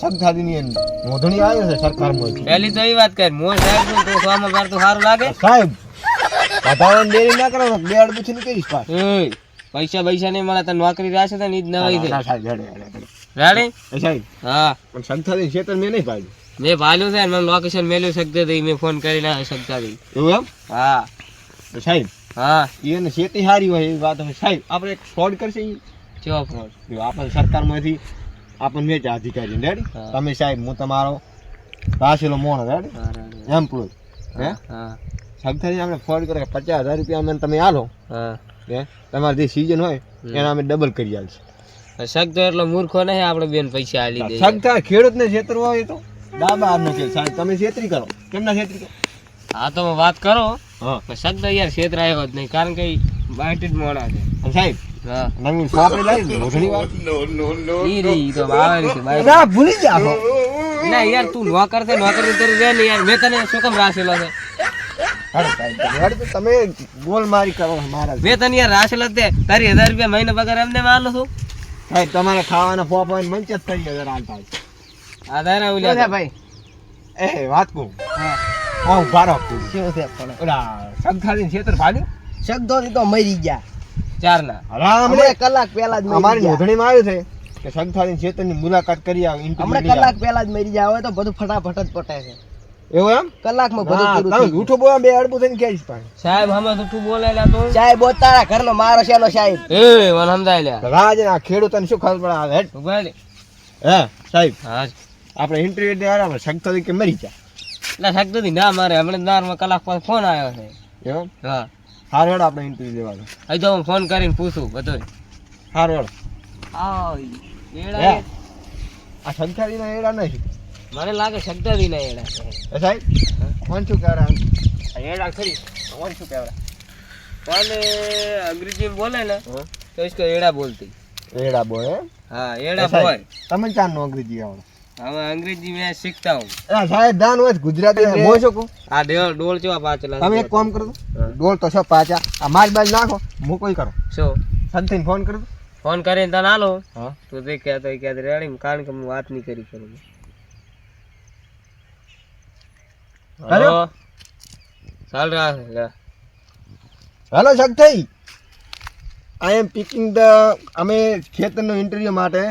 સંખાદીની નોંધણી આવી છે સરકારમાંથી પહેલી તો એ વાત કર મોય સાહેબનું તો સોમાં માર તો સારું લાગે. સાહેબ વધારાની દેરી ના કરો બે અડબુથી નીકળીશ પાછ? એય, પૈસા પૈસા નહીં મળે તો નોકરી રહેશે તો ઈ જ નવાઈ ના, સાહેબ હા. પણ ક્ષેત્ર મેં નહીં પાડ્યું. મેં ભાલ્યું છે ને મને લોકેશન મેલ્યું શકતે હતી મેં ફોન કરીને શકતા દઈ એવું એમ? હા. સાહેબ હા. એને ખેતી સારી હોય એ વાત સાહેબ આપણે એક ફોન કરશે ઈ? ફ્રોડ ફોન જો આપણે સરકારમાંથી આપણને વેચા અધિકારી રેડી તમે સાહેબ હું તમારો રાશેલો મોણ રેડી એમ્પ્લોય હે હા? સગથારી આપણે ફોડ કરે કે પચાસ હજાર રૂપિયા અમે તમે આલો. હા. તમારે જે સિઝન હોય એને અમે ડબલ કરી આલશું. સગતો એટલો મૂર્ખો નહીં આપણે બેન પૈસા આલી દે સગતા ખેડૂતને છેતરવા હોય તો. ડાબા હાથનો છે સાહેબ તમે છેતરી કરો. કેમના છેતરી કરો? હા તો વાત કરો. હા. શકતો યાર છેતરાયો આવ્યો જ નહીં કારણ કે ઈ બાયટી જ મોણા છે સાહેબ હા સોપડી લાવી ઘણી વાર ઈ તો આવે છે બાયટી. ના ભૂલી જા ના યાર તું નોકર છે નોકર ઉતરી રહે ને યાર મેં તને શું કામ રાખેલો છે? હાલો સાહેબ હેડ તો તમે ગોલ મારી કરો મારા મેં તને યાર રાખેલો તે તારી હજાર રૂપિયા મહિને પગાર એમને વાલો છું. ભાઈ તમારે ખાવાના ફોફા મંચ જ થઈ હજાર હાલતા છે આ તારા ઓલા ભાઈ? એ વાત કહું હા. હા ઊભા રહો શું છે પણ? ઓલા સગથારી છેતર ભાલ્યું? શકદોથી તો મરી ગયા. ચાર ના હમણાં હમણાં કલાક પહેલા જ અમારી નોંધણીમાં આવ્યું છે કે સંસ્થાની ચેતનની મુલાકાત કરી આવો હમણાં કલાક પહેલા જ મરી જાય હવે તો બધું ફટાફટ જ પટે છે. એવું એમ? કલાકમાં બધું પૂરું જૂઠું બોલા બે અડબુ થઈને ક્યાં પાસે સાહેબ હમે જૂઠું બોલે લ્યા તો. સાહેબ બોતારા ઘરનો મારો શેનો સાહેબ. એ મને સમજાય લ્યા રાજ આ ખેડૂતોને શું ખબર પડે? હેડ. ભગવાન રે. હે સાહેબ હા. આપણે ઇન્ટરવ્યુ દે આરામ સંસ્થા કે મરી જા. એટલે શકતો ના મારે હમણાં નારમાં કલાક પછી ફોન આવ્યો છે. એમ હા. હાર હેડ આપણે ઇન્ટરવ્યુ દેવાનો અહીં તો હું ફોન કરીને પૂછું બધોય. હાર હેડ. આ શંકરીના એડા નહીં? મને લાગે શંકરીના એડા છે. સાહેબ કોણ શું કહેવાય એડા ખરી. કોણ શું કહેવાય કોણ અંગ્રેજી બોલે ને તો એડા બોલતી. એડા બોય હા એડા બોય તમે ચાર નો અંગ્રેજી આવડે? હવે અંગ્રેજી મેં શીખતા હું. આ સાહેબ દાન હોય ગુજરાતી બોલ શકો આ ડોલ ડોલ ચેવા પાછલા તમે એક કામ કરો ડોલ તો છો પાછા આ માર બાજ નાખો હું કોઈ કરો. શો? સંતીને ફોન કરો ફોન કરીને તને હાલો હા. તો તે કહેતો કે રેડી કારણ કે હું વાત નહીં કરી કરું હેલો. ચાલ લે. Hello Shakti I am picking the અમે ખેતરનો ઇન્ટરવ્યુ માટે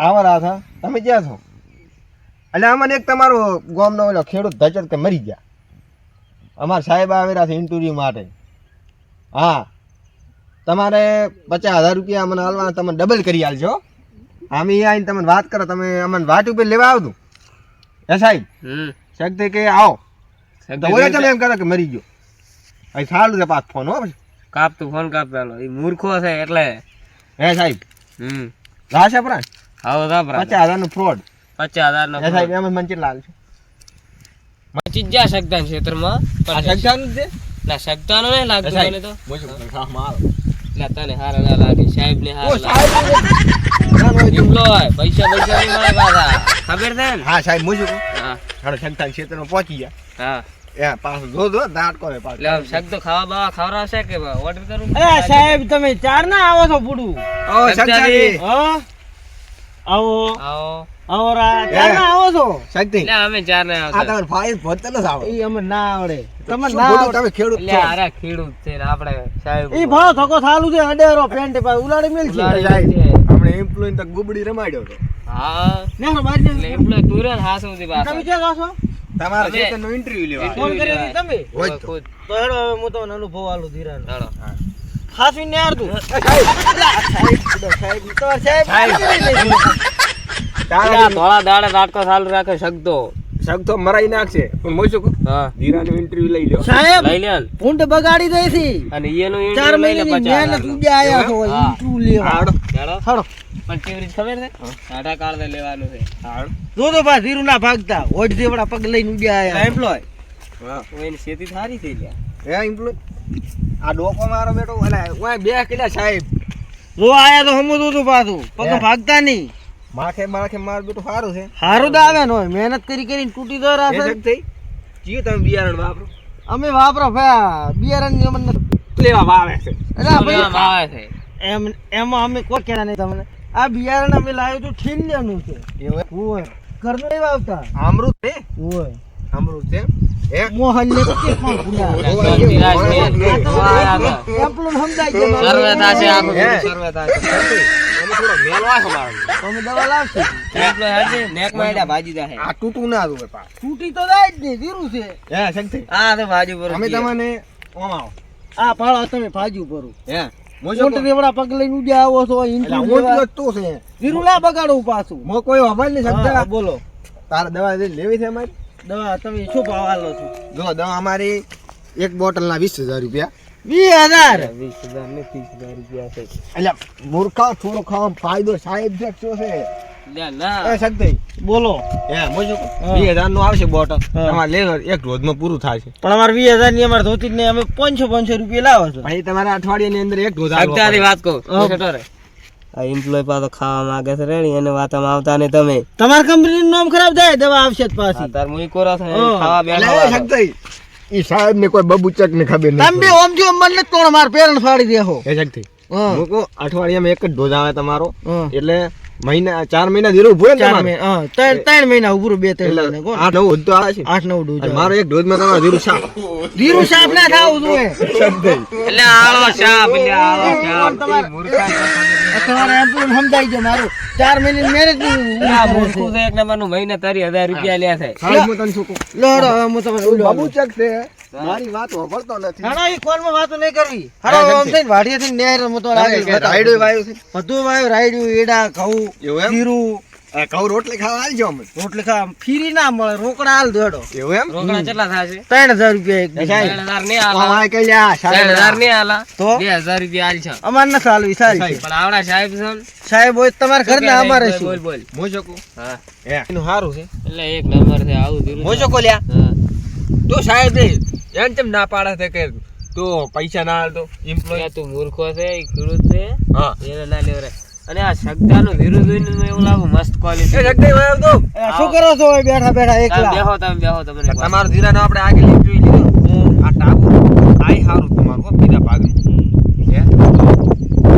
આવા હતા? તમે ક્યાં છો? એટલે અમને એક તમારો ગામનો ઓલો ખેડૂત ધચર કે મરી ગયા. અમારા સાહેબ આવેલા છે ઇન્ટરવ્યૂ માટે. હા. તમારે પચાસ હજાર રૂપિયા અમને હાલવા તમે ડબલ કરી આલજો. અમે અહીંયા આવીને તમને વાત કરો તમે અમને વાટ ઉપર લેવા આવતું હે સાહેબ? હમ. શક્તિ કે આવો. ઓલા તમે એમ કરો કે મરી ગયો. અહીં સારું છે પાછ ફોન હો કાપતું ફોન કાપ એ મૂર્ખો છે એટલે. હે સાહેબ? હમ. રાશે પ્રાણ? તા પ્રા પચાસ હજારનું ફ્રોડ પચાસ હજાર નો હે સાહેબ એમ મને લાલ છે. મચી જ જા શકતા ક્ષેત્રમાં જ છે? ના શકતા નો નહીં લાગતું. મને તો. હા એટલે તને હાર ના લાગે સાહેબ ને ઓ હારા સાહેબ ના, ના, નીકળો પૈસા પૈસા નહીં મળે પાછા. ખબર છે ને? હા સાહેબ મુજબ હા. હાડો સંખ્યા ક્ષેત્રમાં પહોંચી ગયા. હા. એ પાછું જો જો દાંત કરે એટલે પાછું આમ શાક તો ખાવા બાવા ખવડાવશે કે ઓર્ડર કરું? સાહેબ તમે ચાર ના આવો છો પૂડું હા? આવો. આવો. આવો રા ચાર ના આવો છો? શક્તિ ના અમે ચાર ને આ આવતા. તમારે ફાઈલ ભરતે ન આવે. ઈ અમે ના આવડે. તમે ના આવડે. તમે ખેડૂત છો? અરે ખેડૂત છે ને આપણે સાહેબ. ઈ ભાવ થકો થાલું છે અડેરો પેન્ટ પા ઉલાડી મેલ છે. આપણે એમ્પ્લોય તક ગુબડી રમાડ્યો છે હા. ને બાર એટલે એમનો તુરંત હાથ સુધી તમે પાછા. ક્યાં જાશો તમારા અમે- ખેતરનો ઇન્ટરવ્યુ લેવા ફોન કર્યો તમે? તો. હેડો હવે હું તમને અનુભવ આલું ધીરાનો. ખાસી ને યાર તું. સાહેબ તમાર સાહેબ એટલે આ ધોળા દાડે નાટકો ચાલુ રાખે શકતો શક મરાઈ નાખશે. પણ મોઈ શું હા. ધીરાનો ઇન્ટરવ્યુ લઈ લ્યો. સાહેબ લઈ લે. ને. બગાડી દઈ છે. અને એનું ચાર લઈ લે મહિનાની મહેનત હજારનું. આયા છો હા. લેવા. હાડો. હાડો. પણ કેવી ખબર છે? આધાર કાર્ડ લેવાનું છે. હાડો. જો તો પા ધીરુ ના ભાગતા. ઓઢ દેવડા પગ લઈને ઉડ્યા આયા. એમ્પ્લોય હા એની ખેતી સારી થઈ ગયા હે એમ્પ્લોય આ ડોકો મારો બેટો એટલે ઓય બે કિલા સાહેબ. હું આયા તો હમું તું પાછું પગ ભાગતા નહીં. માખે માખે માર બેટો સારું છે. હારું તો આવે ને હોય મહેનત કરી કરીને તૂટી દો રાસે શક્તિ જીવ તમે બિયારણ વાપરો. અમે વાપરો ભયા બિયારણની અમને લેવા વાવે છે. એટલે ભાઈ આવે છે. એમ એમાં અમે કોઈ કેણા નહીં તમને. આ બિયારણ અમે લાવ્યું હતું ઠીલિયાનું છે. એવું ઘરનું વાવતા અમૃત છે? કે હોય ધીરું છે. આ તો ભાજી પર અમે તમને ઓમ આવો. આ પાળો તમે ભાજી ભરું હે મોજો મોટી રેવડા પગ લઈને ઉડ્યા આવો છો ના બગાડવું પાછું. મો કોઈ અમલ નહીં શકતા બોલો. તારે દવા લેવી છે અમારી દવા તમે શું ભાવ આલો છો? જો દવા અમારી એક બોટલના વીસ હજાર રૂપિયા. વીસ હજાર? વીસ હજાર ને ત્રીસ હજાર રૂપિયા છે. એટલે મૂર્ખા થોડો ખાવા ફાયદો સાહેબ છે શું છે? ના. બોલો. વીસ હજારનું આવશે બોટલ. તમારે લેવો એક રોજમાં પૂરું થાય છે. પણ અમારે વીસ હજારની અમારે ધોતી જ નહીં અમે પાંચસો પાંચસો રૂપિયા લાવો છો. તમારે અઠવાડિયાની અંદર એક રોજ વાત કહું એમ્પ્લોય પાછો ખાવા માંગે છે રેડી એને વાતમાં આવતા ને તમે. તમારી કંપની નું નામ ખરાબ થાય દવા આવશે જ પાછી. તાર મુઈ કોરા છે ખાવા એટલે બેઠા એ ઈ સાહેબ ને કોઈ બબુચક ને ખબર નહીં તમે ઓમ જો મને કોણ માર પેરણ ફાડી દેહો એ શકતી મુકો અઠવાડિયામાં એક જ ડોઝ આવે તમારો. એટલે મહિના ચાર મહિના ધીરું ને હા ત્રણ ત્રણ મહિના ઉભું બે ત્રણ મહિના આઠ નવ તો આવે છે. આઠ નવ ડોઝ મારો એક ડોઝમાં તમારો ધીરું સાફ ધીરું સાફ ના થાવું તું એટલે આળો શાપ એટલે આળો શાપ તમારે એમ્પ્લોય સમજાઈ ગયો મારું. ચાર મહિને મેરેજ આ મૂર્ખું છે. એક નંબરનું મહિને તારી હજાર રૂપિયા લે છે. સાહેબ હું તને શું કહું? લોડો હું તમને ઉડવા દઉં. છે. મારી વાત હોભળતો નથી. કોલમાં વાતો નહીં કરવી હાલો, આમ થઈને વાડીએ થઈને નેર હું તો આગળ કે બતાવું. રાયડું વાયું છે. બધું વાયું રાયડું એડા ઘઉં એવું જીરું આ રોટલી ખાવા આલજો અમે રોટલી ખાવા ફ્રી ના મળે રોકડા હાલ દેડો એવું એમ? રોકડા કેટલા થશે ત્રણ હજાર રૂપિયા એક એ બીજા. સાહેબ. ત્રણ હજાર નહીં આલા. કઈ લ્યા, ત્રણ હજાર સાહેબ. આલા. તો? બે હજાર રૂપિયા આલ છે. અમાર ના ચાલવી સારી પણ આવડા સાહેબ છે. સાહેબ હોય તમારા શું ઘરના અમારે બોલ, બોલ બોલ. હું હા. એનું સારું છે. એટલે એક નંબર છે આવું ધીરું લ્યા? તો સાહેબ. એમ કેમ ના પાડે છે કે તું પૈસા ના હાલતો એમ્પ્લોય તું મૂર્ખો છે ઈ ખેડૂત છે. હા. એને ના લેવરે અને આ શબ્દાનું વિરુદ્ધ એવું લાગુ મસ્ત એ જગદીશ ભાઈ આવતો. શું કરો છો બેઠા બેઠા એકલા બેહો તમે બેહો તમને વાત. તમારો ધીરાનો આપણે આગળ લીધો. આ ટાબુ આય હારું તમારું બીજા ભાગનું. હે?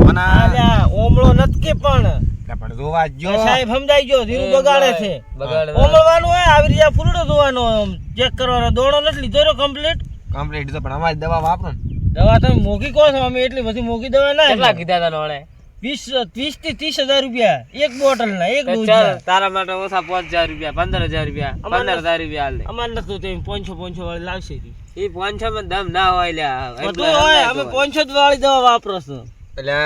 મને આ- અલ્યા, ઓમળો નથી પણ એટલે પણ જોવા જો. સાહેબ સમજાઈ ગયો ધીરું બગાડે છે બગાડે ઓમળવાનું હોય આવી રીતે ફૂલડો ધોવાનો ચેક કરવાનો દોડો નથી લીધો કમ્પ્લીટ Complete તો પણ અમારી દવા વાપરો દવા તમે મોકી કહો છો અમે એટલી બધી મોઘી દવા ના કેટલા કીધા તા નોણે વીસ ત્રીસથી ત્રીસ હજાર રૂપિયા. એક બોટલ ના એક ચાલ તારા માટે ઓછા પાંચ હજાર રૂપિયા પંદર હજાર રૂપિયા પંદર હજાર રૂપિયા હાલ અમાર નથી તો પાંચસો પાંચસો વાળી લાવશે એ પાંચસો માં દમ ના હોય લ્યા બધું હોય અમે પાંચસો વાળી દવા વાપરો છો એટલે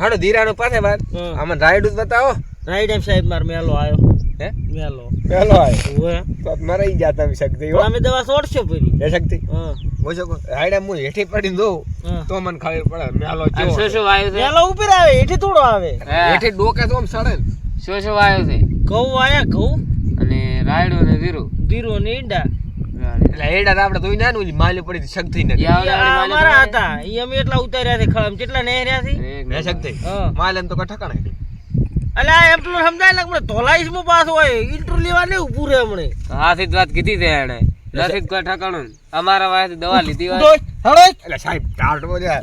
હાડો ધીરાનો પાસે વાત. અમે રાઈડ બતાવો. રાઈડ એમ સાહેબ માર મેલો આવ્યો. હે? મેલો પેલો આય. તો મરાઈ ગયા તમે શક્તિ અમે દવા છોડશો પેલી. હે શક્તિ? હા. હું શું રાયડા હું હેઠી પડી દઉં તો મને ખબર પડે મેલો અને શું શું વાયુ છે? મેલો ઉપર આવે એથી થોડો આવે. હેઠી ડોકે તો આમ સડે. શું શું વાયુ છે? ઘઉં આયા ઘઉં. અને રાયડો ને ઈંડા. એટલે હેડા તો આપણે ધોઈ ના ને માલી પડી શક્તિ ને ઈ આવડે ઈ વાળી માલિક અમારા હતા. ઈ અમે એટલા ઉતાર્યા છે ખળમ. કેટલા નેહર્યા છે? શક્તિ. માલ એમ તો કઈ ઠકાણા. નહીં. અલે આ એમ્પ્લોય સમજાય લાગ મને ધોલાઈસમાં પાસ હોય ઇન્ટરવ્યુ લેવા ને ઉભું રહે હમણે. હાથી જ વાત કીધી છે એને નથી કોઈ ઠકાણું. અમારા વાયથી દવા લીધી હોય. ડોય, એટલે સાહેબ ઢાઢો છે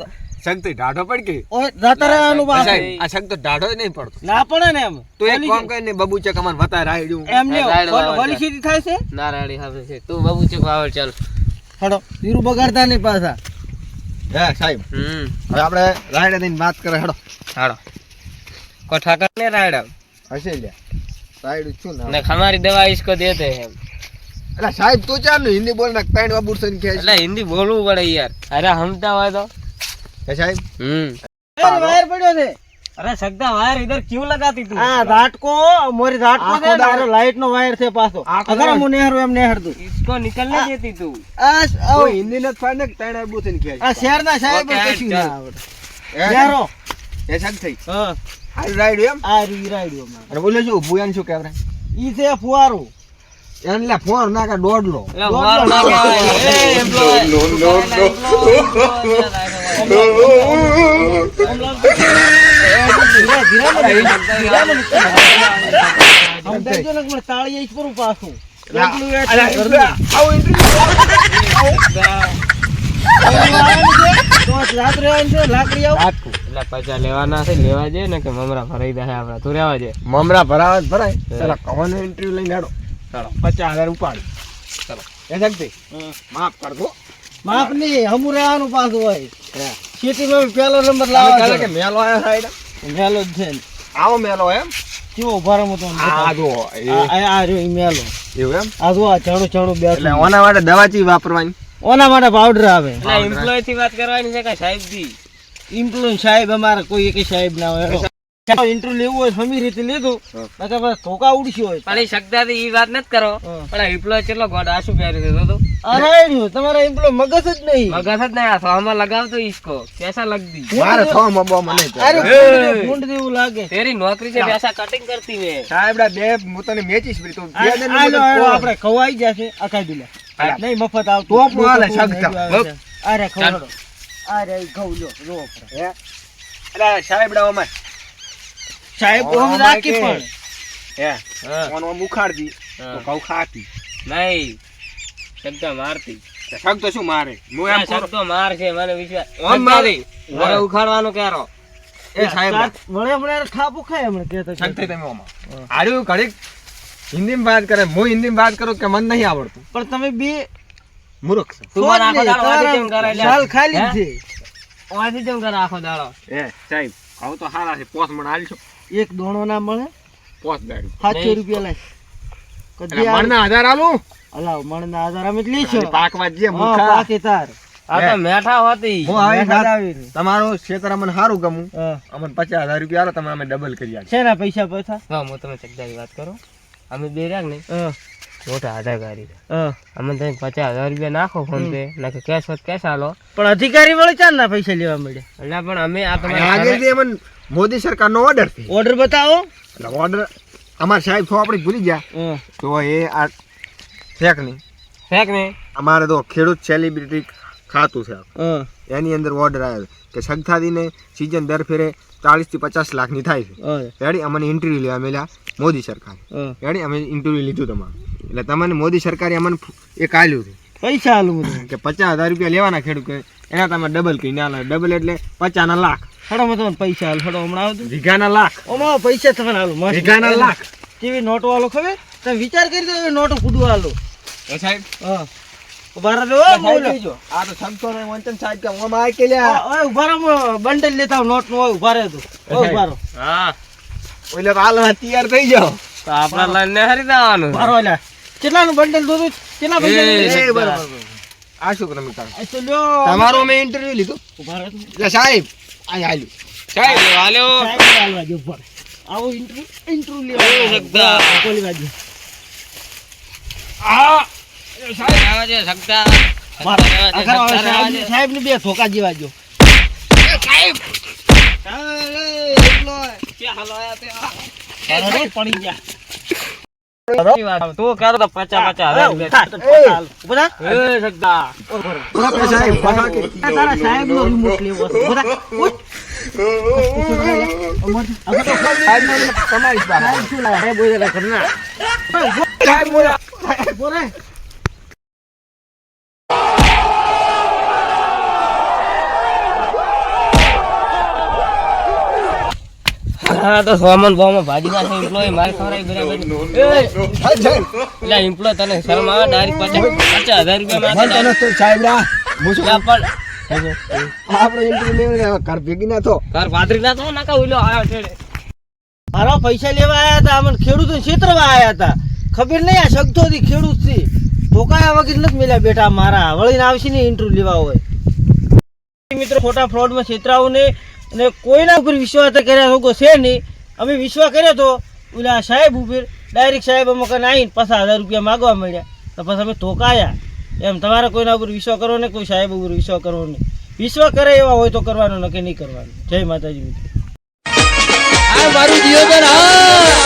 શક્તિ ટાઢો પડ કે ઓય, જાતા રહેવાનું આ સાહેબ. આ શક્તિ ટાઢો નહીં પડતો. ના પડે ને એમ. તો એક કામ કરીને બબુચક અમને વતા રાયડું. એમ ને રાયડો વલી સીધી થાય છે? નારાયણી હવે છે. તું બબુ ચક આવે ચાલ. હડો ધીરું બગાડતા નહીં પાછા. હે સાહેબ. હમ. હવે આપણે રાયડા દઈને વાત કરે હેડો. હાડો. કોઠાકર ને રાયડા. હશે લ્યા. રાયડું છું ને ખમારી દવા ઇસકો દેતે હે અલા સાહેબ તો ચાલ હિન્દી બોલ ના કાંડ સન કે અલા હિન્દી બોલવું પડે યાર. અરે હમતા હોય તો. હે સાહેબ? હમ. વાયર પડ્યો છે. અરે સગદા વાયર ઇધર ક્યું લગાતી તું? આ ઝાટકો મોરી ઝાટકો છે તારો લાઈટ નો વાયર છે પાછો. અગર હું નેહર એમ નેહર દઉં ઇસકો નિકલને દેતી તું. આ ઓ હિન્દી ન ફાને તણ આબુ થઈને કે આ શહેર ના સાહેબ કશું ના આવડે. યારો એ સાહેબ થઈ. હા. હાલ રાયડું એમ આ રહ્યું રાયડું અમારે. અને બોલે શું ભૂયાન શું કહેવાય ઈ છે ફુવારું એને લે ફોન ના કે દોડલો એટલે મારો ના કહેવાય. એ employee. ધીરા- ધીરામાં ધીરામાં સમજાઈ ગયો ને કે મને તાળી પરું પાછું. આવો પૈસા લેવાના છે લેવા જઈએ ને કે મમરા ભરાઈ જાય આપડા તું રહેવા જઈએ મમરા ભરાવા જ ભરાય. ચાલો કવાનો ઇન્ટરવ્યુ લઈને આડો ચાલો પચાસ હજાર ઉપાડી. ચાલો. એ માફ કર માફ નહીં હમું રહેવાનું પાછું હોય. ખેતીમાં પહેલો નંબર ચાલો લાવવા કે મેલો આવ્યો સાઈડ મેલો જ છે ને. આવો મેલો એમ? કેવો ઊભા રમો તો આ જો એ. આ આ મેલો. એવું એમ? આ જો આ ચણું ચણું એટલે બેઠું. ઓના માટે દવા ચી વાપરવાની? ઓના માટે પાવડર આવે. એટલે એમ્પ્લોયથી વાત કરવાની છે કે સાહેબથી એમ્પ્લોય સાહેબ અમારે કોઈ એક સાહેબ ના હોય. ઇન્ટરવ્યુ લેવું હોય સમી રીતે લીધું નકર બસ ધોકા ઉડશી હોય. પણ એ શકતા થી ઈ વાત નથી કરો. પણ એમ્પ્લોય કેટલો ગોડ આશું પહેર્યું છે તો અરે રહ્યું તમારા મગજ જ નહીં. મગજ જ નહીં આ સોમાં લગાવતો ઈસકો. પૈસા લગ મારે થો મબો મને અરે એ. જેવું લાગે. તેરી નોકરી છે પૈસા કટિંગ કરતી મેં સાહેબડા બે હું તને તું બે દિન આપણે ખવાઈ જશે દિલા નહીં મફત આવતું. તો અરે ખવડો. અરે ઘઉં લો રો હે? એટલે સાહેબડા ઓમાં. સાહેબ ઓમ રાખી પણ. હે? ઓનો મુખાડજી તો કઉ ખાતી. નહીં. શકતા મારતી. શબ્દ શું મારે? હું એમ શબ્દ માર છે મને વિશ્વાસ ઓમ મારી મારે ઉખાડવાનું ક્યારો? એ સાહેબ. વળે હમણે ખાપુ ખાય હમણે કહેતો શક થઈ તમે ઓમ આડ્યું ઘડીક હિન્દીમાં વાત કરે હું હિન્દીમાં વાત કરું કે મને નહીં આવડતું. પણ તમે બે મૂર્ખ છો. તું મને આખો દાડો વાંચી કેમ કરે? સાલ ખાલી છે. વાંચી કેમ કરે આખો દાડો. એ સાહેબ આવું તો હારા છે. પોસ મણ આલશો એક દોણો ના મળે? પોસ દાડી સાતસો નહીં. રૂપિયા લાય. કદી મણના આધાર આલું? અલાવ મણ ના આધાર અમે ખાલી પાકવા જે મુખા પાકી તાર. આ તો મેઠા હોતી. હું આવી રહી. ક્ષેત્ર અમને સારું ગમું. અમને પચાસ હજાર રૂપિયા આલો તમે અમે ડબલ કરી આલીએ. શેના પૈસા પૈસા? હા હું તમે ચકદારી વાત કરો. અમે બે રાખ ને મોટા હા. અમે તમે પચાસ હજાર રૂપિયા નાખો ફોન પે. નાખે કેશ હોત કેશ આલો. પણ અધિકારી મળે ચાર ના પૈસા લેવા મળે એટલે પણ અમે આ તમારા અમને મોદી સરકારનો ઓર્ડર ઓર્ડર બતાવો. એટલે ઓર્ડર અમારા સાહેબ છો આપણે ભૂલી ગયા. હા, તો એ આ ફેક નહીં. ફેક નહીં. અમારે તો ખેડૂત સેલિબ્રિટી ખાતું છે. હા, એની અંદર ઓર્ડર આવ્યો કે સગથાદીને સિઝન દર ફેરે ચાલીસથી પચાસ લાખની થાય છે. રેડી અમને ઇન્ટરવ્યુ લેવા મળ્યા મોદી સરકાર. રેડી અમે ઇન્ટરવ્યુ લીધું તમારું. એટલે તમને મોદી સરકારે અમને એક આલ્યું છે. પૈસા આલું કે પચાસ હજાર રૂપિયા લેવાના ખેડૂત કે એના તમે ડબલ કહી ના ડબલ એટલે પચાસના લાખ. હડો મેં તમને પૈસા હાલ હડો હમણાં આવતું વીઘાના લાખ. ઓમાં પૈસા તમને હાલું વીઘાના લાખ. કેવી નોટો હાલો ખબર? તમે વિચાર કરી દો નોટો કૂદવા હાલો એ સાહેબ. હા. ઊભા રહો ઓ, બોલો. આ તો ને વંચન સાહેબ કે ઓમાં આ કે લ્યા ઓય, ઊભા રહો બંડલ લેતા નોટનું હોય ઊભા રહે તું. ઓય, ઊભા રહો. હા. ઓલે તો તૈયાર થઈ જાઓ. તો આપણા લઈને હરી જવાનું. ઊભા રહો લ્યા. કેટલાનું બંડલ દોધું કેટલા પૈસા એ, બરાબર. બરાબર. આ શું તમે કરો આ તો લ્યો. તમારું મેં ઇન્ટરવ્યુ લીધું. ઊભા રહો. તું. એટલે સાહેબ આ આલ્યું સાહેબ હાલ્યો. સાહેબ હાલવા દે, ઊભા આવો ઇન્ટરવ્યુ ઇન્ટરવ્યુ લેવા કોલી બાજુ આ સાહેબ ને બે ધોકા જેવા જો સાહેબ પડી ગયા તું કરો તો શકતા એ સાહેબ હા તો સોમન બોમન ભાજી પાસે એમ્પ્લોય મારે ખવડાવી બરાબર. એટલે એમ્પ્લોય તને શરમ આવે ડાયરેક્ટ પચાસ પચાસ હજાર રૂપિયા માંગે તને તો સાહેબ રા હું પણ આપણે ઇન્ટરવ્યુ લેવા ઘર ભેગી ના તો ઘર પાદરી ના તો નાકા ઉલો આવ્યો છે મારા પૈસા લેવા આયા હતા અમને ખેડૂતો ક્ષેત્રમાં આયા હતા. ખબર નહીં આ શબ્દોથી ખેડૂતથી. ધોકાયા વગર નથી મેલ્યા બેટા મારા. વળીને આવશે ને ઇન્ટરવ્યુ લેવા હોય. મિત્રો ખોટા ફ્રોડમાં છેતરાવું નહીં. અને કોઈના ઉપર વિશ્વાસ કર્યા લોકો છે નહીં. અમે વિશ્વાસ કર્યો તો, ઓલા સાહેબ ઉપર, ડાયરેક્ટ સાહેબ અમે આવીને પચાસ હજાર રૂપિયા માગવા મળ્યા. તો પછી અમે ધોકાયા. એમ તમારે કોઈના ઉપર વિશ્વાસ કરવો ને કોઈ સાહેબ ઉપર વિશ્વાસ કરવો નહીં. વિશ્વાસ કરે એવા હોય તો કરવાનો નક્કી નહીં કરવાનું. જય માતાજી મારું જીવન, હા!